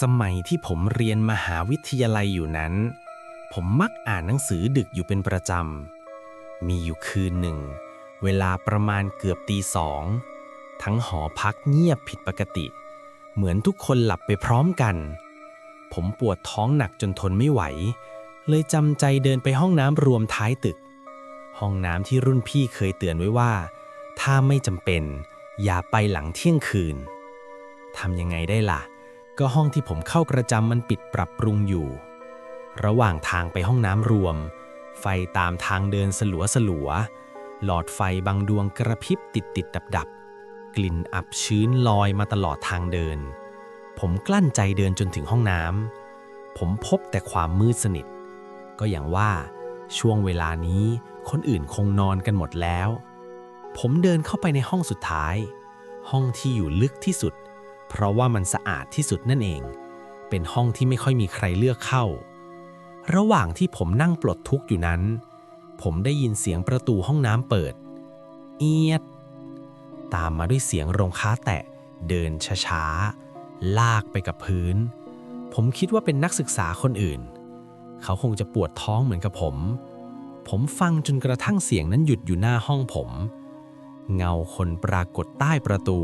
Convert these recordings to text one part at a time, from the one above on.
สมัยที่ผมเรียนมหาวิทยาลัยอยู่นั้น ผมมักอ่านหนังสือดึกอยู่เป็นประจำ มีอยู่คืนหนึ่ง เวลาประมาณเกือบตีสอง ทั้งหอพักเงียบผิดปกติ เหมือนทุกคนหลับไปพร้อมกัน ผมปวดท้องหนักจนทนไม่ไหว เลยจำใจเดินไปห้องน้ำรวมท้ายตึก ห้องน้ำที่รุ่นพี่เคยเตือนไว้ว่า ถ้าไม่จำเป็น อย่าไปหลังเที่ยงคืนทำยังไงได้ล่ะ ก็ห้องที่ผมเข้าประจำมันปิดปรับปรุงอยู่ ระหว่างทางไปห้องน้ำรวม ไฟตามทางเดินสลัวสลัว หลอดไฟบางดวงกระพริบติดติดดับดับกลิ่นอับชื้นลอยมาตลอดทางเดิน ผมกลั้นใจเดินจนถึงห้องน้ำ ผมพบแต่ความมืดสนิท ก็อย่างว่าช่วงเวลานี้คนอื่นคงนอนกันหมดแล้ว ผมเดินเข้าไปในห้องสุดท้าย ห้องที่อยู่ลึกที่สุด เพราะว่ามันสะอาดที่สุดนั่นเอง เป็นห้องที่ไม่ค่อยมีใครเลือกเข้า ระหว่างที่ผมนั่งปลดทุกข์อยู่นั้น ผมได้ยินเสียงประตูห้องน้ำเปิด เอียด ตามมาด้วยเสียงรองค้าแตะ เดินช้าๆ ลากไปกับพื้น ผมคิดว่าเป็นนักศึกษาคนอื่น เขาคงจะปวดท้องเหมือนกับผม ผมฟังจนกระทั่งเสียงนั้นหยุดอยู่หน้าห้องผม เงาคนปรากฏใต้ประตู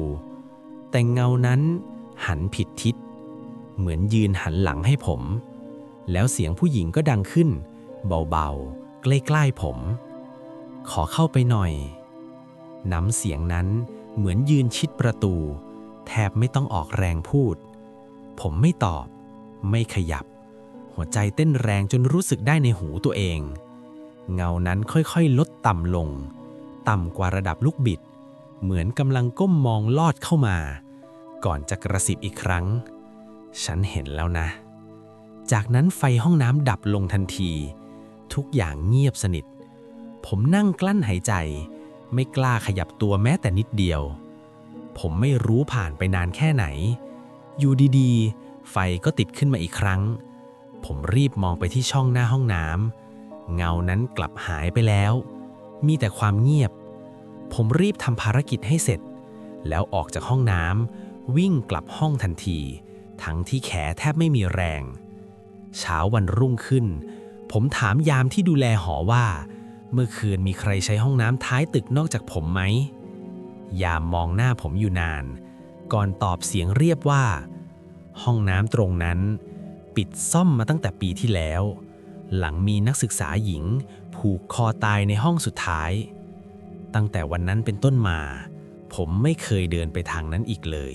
แต่เงานั้นหันผิดทิศ เหมือนยืนหันหลังให้ผม แล้วเสียงผู้หญิงก็ดังขึ้น เบาๆ ใกล้ๆผม ขอเข้าไปหน่อย น้ำเสียงนั้นเหมือนยืนชิดประตู แทบไม่ต้องออกแรงพูด ผมไม่ตอบ ไม่ขยับ หัวใจเต้นแรงจนรู้สึกได้ในหูตัวเอง เงานั้นค่อยๆ ลดต่ำลง ต่ำกว่าระดับลูกบิด เหมือนกำลังก้มมองลอดเข้ามา ก่อนจะกระสิบอีกครั้ง ฉันเห็นแล้วนะ จากนั้นไฟห้องน้ำดับลงทันที ทุกอย่างเงียบสนิท ผมนั่งกลั้นหายใจ ไม่กล้าขยับตัวแม้แต่นิดเดียว ผมไม่รู้ผ่านไปนานแค่ไหน อยู่ดีๆ ไฟก็ติดขึ้นมาอีกครั้ง ผมรีบมองไปที่ช่องหน้าห้องน้ำเงานั้นกลับหายไปแล้ว มีแต่ความเงียบ ผมรีบทำภารกิจให้เสร็จแล้วออกจากห้องน้ำ วิ่งกลับห้องทันที ทั้งที่แขแทบไม่มีแรง เช้าวันรุ่งขึ้น ผมถามยามที่ดูแลหอว่า เมื่อคืนมีใครใช้ห้องน้ำท้ายตึกนอกจากผมไหม ยามมองหน้าผมอยู่นาน ก่อนตอบเสียงเรียบว่า ห้องน้ำตรงนั้น ปิดซ่อมมาตั้งแต่ปีที่แล้ว หลังมีนักศึกษาหญิง ผูกคอตายในห้องสุดท้าย ตั้งแต่วันนั้นเป็นต้นมา ผมไม่เคยเดินไปทางนั้นอีกเลย